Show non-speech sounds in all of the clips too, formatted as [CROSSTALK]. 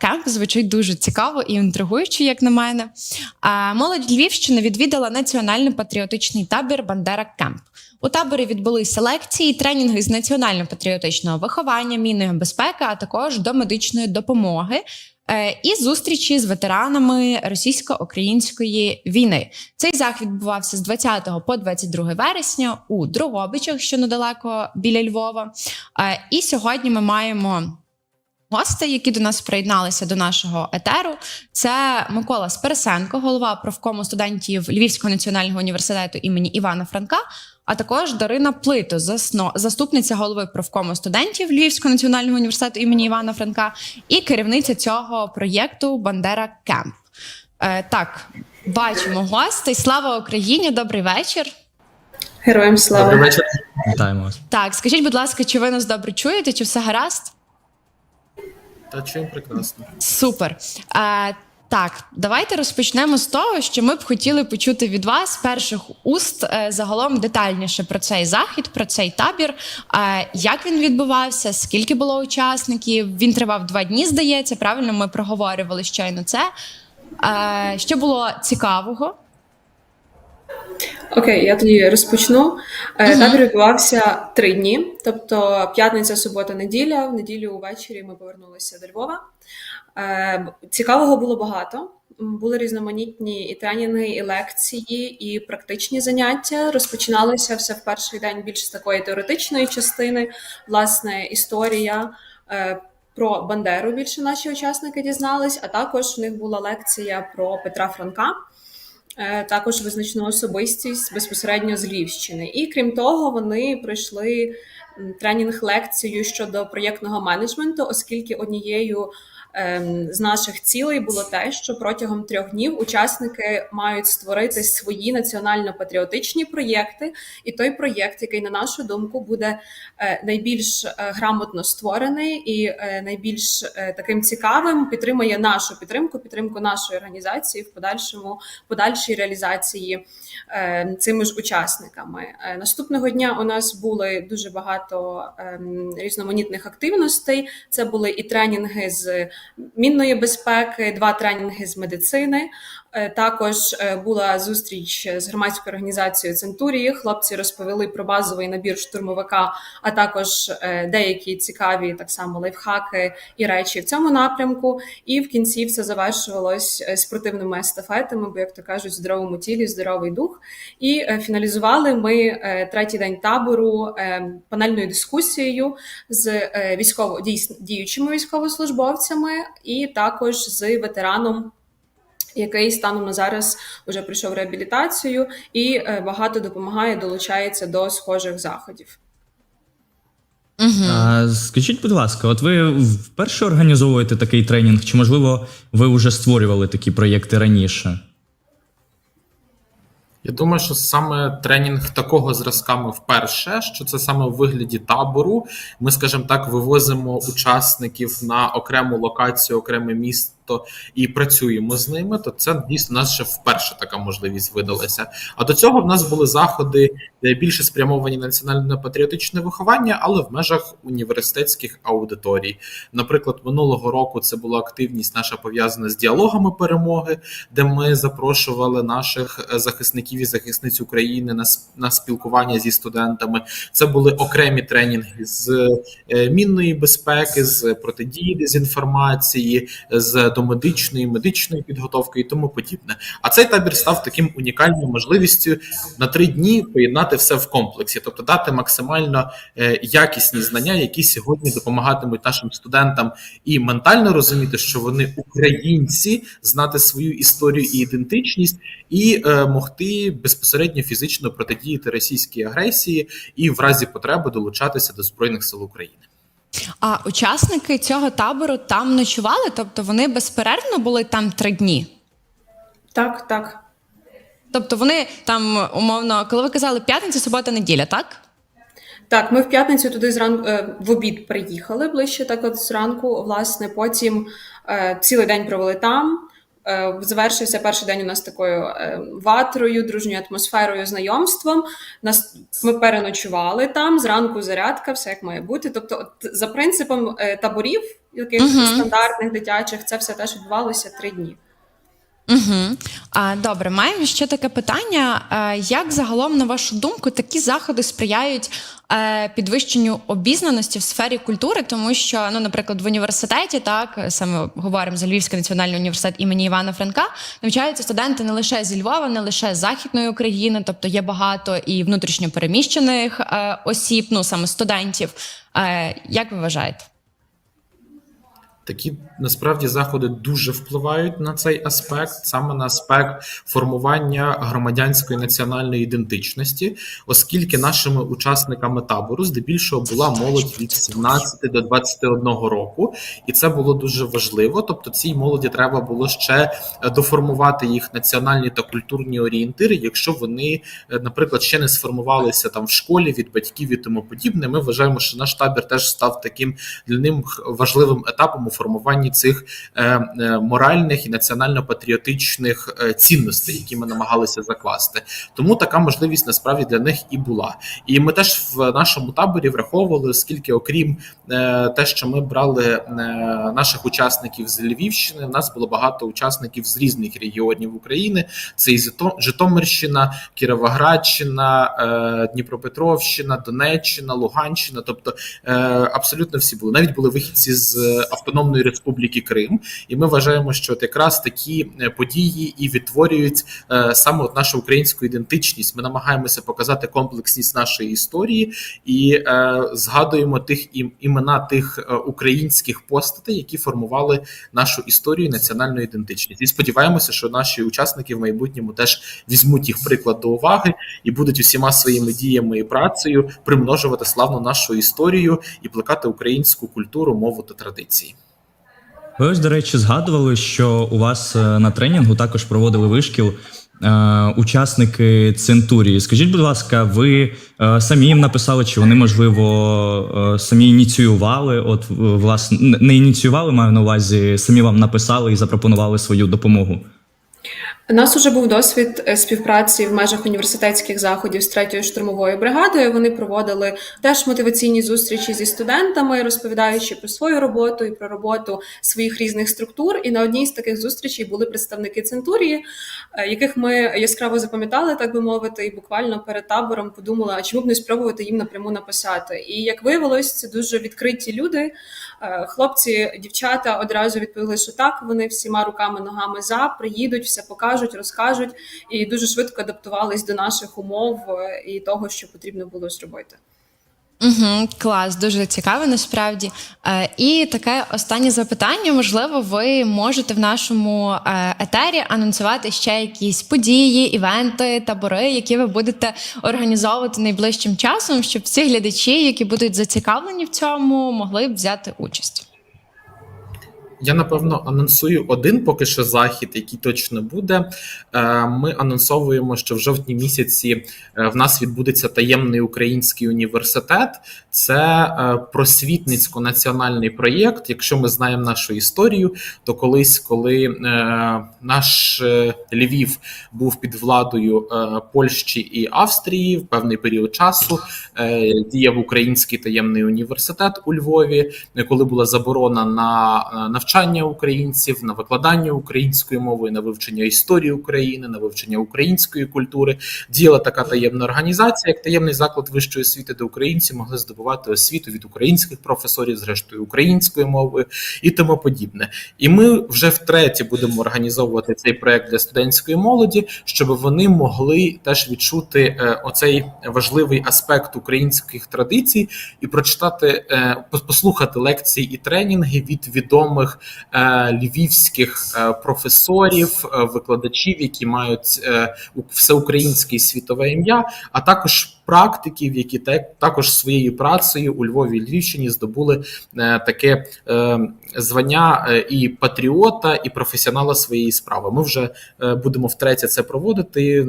Кемп звучить дуже цікаво і інтригуюче, як на мене. А молодь Львівщини відвідала національно-патріотичний табір Бандера Кемп. У таборі відбулися лекції, тренінги з національно-патріотичного виховання, мінної безпеки, а також до медичної допомоги. е, І зустрічі з ветеранами російсько-української війни. Цей захід відбувався з 20 по 22 вересня у Дрогобичах, що недалеко біля Львова. Е, І сьогодні ми маємо гостей, які до нас приєдналися до нашого етеру. Це Микола Спересенко, голова профкому студентів Львівського національного університету імені Івана Франка. А також Дарина Плито, заступниця голови профкому студентів Львівського національного університету імені Івана Франка і керівниця цього проєкту Бандера Кемп. Е, так, бачимо гостей. Слава Україні! Добрий вечір. Героям слава. Добрий вечір. Вітаємо вас. Так, скажіть, будь ласка, чи ви нас добре чуєте? Чи все гаразд? Та чим прекрасно. Супер. Е, так, давайте розпочнемо з того, що ми б хотіли почути від вас перших уст е, загалом детальніше про цей захід, про цей табір. Як він відбувався, скільки було учасників? Він тривав два дні, здається. Правильно, ми проговорювали щойно це. Що було цікавого? Окей, я тоді розпочну. Мгм. Табір відбувався три дні, тобто п'ятниця, субота, неділя. В неділю увечері ми повернулися до Львова. Е, Цікавого було багато. Були різноманітні і тренінги, і лекції, і практичні заняття. Розпочиналося все в перший день більш з такої теоретичної частини, власне, історія. е, Про Бандеру більше наші учасники дізнались, а також в них була лекція про Петра Франка. Е, також визначну особистість безпосередньо з Львівщини. І крім того, вони пройшли тренінг-лекцію щодо проєктного менеджменту, оскільки однією з наших цілей було те, що протягом трьох днів учасники мають створити свої національно-патріотичні проєкти, і той проєкт, який, на нашу думку, буде е, найбільш е, грамотно створений і е, найбільш таким цікавим, підтримує нашу підтримку, підтримку нашої організації в подальшому подальшій реалізації е, цими ж учасниками. Наступного дня у нас були дуже багато ем, різноманітних активностей. Це були і тренінги з мінної безпеки, два тренінги з медицини. Е, Також е, була зустріч з громадською організацією Центурії. Хлопці розповіли про базовий набір штурмовика, а також е, деякі цікаві так само лайфхаки і речі в цьому напрямку. І в кінці все завершувалось е, спортивними естафетами, бо як то кажуть, в здоровому тілі, здоровий дух. І е, фіналізували ми е, третій день табору е, панельною дискусією з е, військово діючими військовослужбовцями, і також з ветераном. Який станом на зараз вже пройшов реабілітацію і е, багато допомагає, долучається до схожих заходів. Угу. А, скажіть, будь ласка, от ви вперше організовуєте такий тренінг, чи можливо ви вже створювали такі проєкти раніше? Я думаю, що саме тренінг такого зразка ми вперше, що це саме в вигляді табору. Ми, скажімо так, вивозимо учасників на окрему локацію, окреме місто і працюємо з ними. То це дійсно нас ще вперше така можливість видалася. А до цього в нас були заходи більше спрямовані на національно-патріотичне виховання, але в межах університетських аудиторій. Наприклад, минулого року це була активність наша пов'язана з діалогами перемоги, де ми запрошували наших е, захисників і захисниць України на, на спілкування зі студентами. Це були окремі тренінги з е, мінної безпеки, з протидії дезінформації, з домедичної, медичної підготовки і тому подібне. А цей табір став таким унікальною можливістю на три дні поєднати все в комплексі, тобто дати максимально е, якісні знання, які сьогодні допомагатимуть нашим студентам і ментально розуміти, що вони українці, знати свою історію і ідентичність, і е, могти безпосередньо фізично протидіяти російській агресії і в разі потреби долучатися до збройних сил України. А учасники цього табору там ночували, тобто вони безперервно були там три дні. Так, так. Тобто вони там умовно, коли ви казали п'ятниця, субота, неділя, так? Так, ми в п'ятницю туди зранку е, в обід приїхали ближче, так от зранку. Власне, потім е, цілий день провели там. Е, Завершився перший день у нас такою е, ватрою, дружньою атмосферою, знайомством. Нас ми переночували там. Зранку зарядка, все як має бути. Тобто, от за принципом е, таборів, яких Мгм. стандартних дитячих, це все теж відбувалося три дні. Угу. А, добре, маємо ще таке питання. Як загалом, на вашу думку, такі заходи сприяють е, підвищенню обізнаності в сфері культури? Тому що, ну, наприклад, в університеті, так саме говоримо за Львівський національний університет імені Івана Франка, навчаються студенти не лише зі Львова, не лише з Західної України, тобто є багато і внутрішньо переміщених е, осіб, ну саме студентів. Е, Як ви вважаєте? Такі насправді заходи дуже впливають на цей аспект, саме на аспект формування громадянської національної ідентичності, оскільки нашими учасниками табору здебільшого була молодь від 17 до 21 року, і це було дуже важливо. Тобто, цій молоді треба було ще е, доформувати їх національні та культурні орієнтири, якщо вони, е, наприклад, ще не сформувалися там в школі від батьків і тому подібне. Ми вважаємо, що наш табір теж став таким для ним важливим етапом формуванні цих е, е, моральних і національно-патріотичних е, цінностей, які ми намагалися закласти. Тому така можливість насправді для них і була. І ми теж в нашому таборі враховували, оскільки, окрім те, що ми брали наших учасників з Львівщини, в нас було багато учасників з різних регіонів України. Це і Житомирщина, Кіровоградщина, Дніпропетровщина, Донеччина, Луганщина. Тобто абсолютно всі були. Навіть були вихідці з Автономної Республіки Крим. І ми вважаємо, що от якраз такі е, події і відтворюють е, саме от нашу українську ідентичність. Ми намагаємося показати комплексність нашої історії і е, згадуємо тих ім- імена тих українських постатей, які формували нашу історію і національну ідентичність. І сподіваємося, що наші учасники в майбутньому теж візьмуть їх приклад до уваги і будуть усіма своїми діями і працею примножувати славну нашу історію і плекати українську культуру, мову та традиції. Ви ось, до речі, згадували, що у вас е, на тренінгу також проводили вишкіл е, учасники Центурії. Скажіть, будь ласка, ви е, самі їм написали, чи вони, можливо, е, самі ініціювали? От, власне, не ініціювали, маю на увазі, самі вам написали і запропонували свою допомогу. У нас вже був досвід е, співпраці в межах університетських заходів з третьою штурмовою бригадою. Вони проводили теж мотиваційні зустрічі зі студентами, розповідаючи про свою роботу і про роботу своїх різних структур. І на одній з таких зустрічей були представники Центурії, е, яких ми яскраво запам'ятали, так би мовити, і буквально перед табором подумали, а чому б не спробувати їм напряму написати. І як виявилось, це дуже відкриті люди. Е, Хлопці, дівчата одразу відповіли, що так, вони всіма руками, ногами за, приїдуть, все покажуть, розкажуть, і дуже швидко адаптувались до наших умов е, і того, що потрібно було зробити. Угу, клас, дуже цікаво насправді. Е, і таке останнє запитання. Можливо, ви можете в нашому е, етері анонсувати ще якісь події, івенти, табори, які ви будете організовувати найближчим часом, щоб всі глядачі, які будуть зацікавлені в цьому, могли б взяти участь. Я напевно анонсую один поки що захід, який точно буде. Е, Ми анонсовуємо, що в жовтні місяці е, в нас відбудеться таємний український університет. Це е, просвітницько-національний проєкт. Якщо ми знаємо нашу історію, то колись, коли наш Львів був під владою Польщі і Австрії в певний період часу, діяв український таємний університет у Львові, коли була заборона на е, навчання українців, на викладання української мови, на вивчення історії України, на вивчення української культури. Діяла така таємна організація, як таємний заклад вищої освіти, де українці могли здобувати освіту від українських професорів, зрештою українською мовою і тому подібне. І ми вже втретє будемо організовувати цей проект для студентської молоді, щоб вони могли теж відчути е, оцей важливий аспект українських традицій і прочитати, е, послухати лекції і тренінги від відомих е, львівських е, професорів, е, викладачів, які мають всеукраїнське світове ім'я, а також практиків, які також своєю працею у Львові і Львівщині здобули таке звання і патріота, і професіонала своєї справи. Ми вже будемо втретє це проводити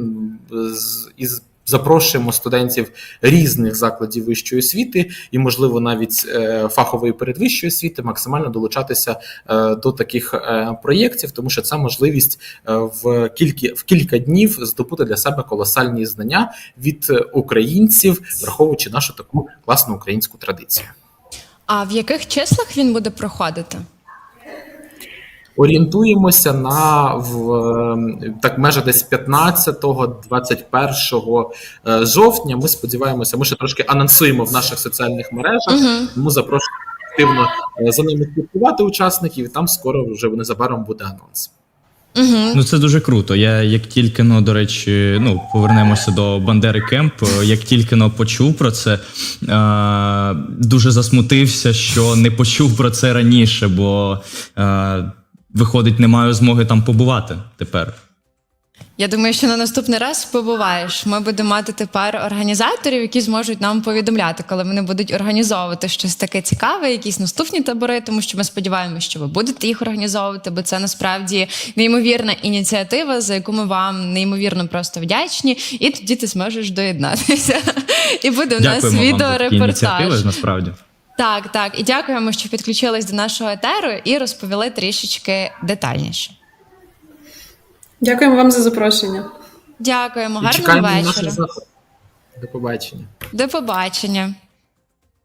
із Запрошуємо студентів різних закладів вищої освіти і, можливо, навіть е, фахової передвищої освіти максимально долучатися е, до таких е, проєктів, тому що це можливість в кілька в кілька днів здобути для себе колосальні знання від українців, враховуючи нашу таку класну українську традицію. А в яких числах він буде проходити? Орієнтуємося на в е, так межа десь 15-21 е, жовтня. Ми сподіваємося, ми ще трошки анонсуємо в наших соціальних мережах. Угу. Тому запрошуємо активно е, за ними слідкувати учасників. і Там скоро вже незабаром буде анонс. Угу. Ну це дуже круто. Я як тільки ну, до речі, ну повернемося до Бандери Кемп. Як тільки но почув про це, е, дуже засмутився, що не почув про це раніше, бо е, виходить, не маю змоги там побувати тепер. Я думаю, що на наступний раз побуваєш. Ми будемо мати тепер організаторів, які зможуть нам повідомляти, коли вони будуть організовувати щось таке цікаве, якісь наступні табори, тому що ми сподіваємося, що ви будете їх організовувати, бо це насправді неймовірна ініціатива, за яку ми вам неймовірно просто вдячні. І тоді ти зможеш доєднатися. [LAUGHS] І буде у нас відеорепортаж. Насправді. Так, так. І дякуємо, що підключились до нашого етеру і розповіли трішечки детальніше. Дякуємо вам за запрошення. Дякуємо, гарного вечора. До побачення. До побачення.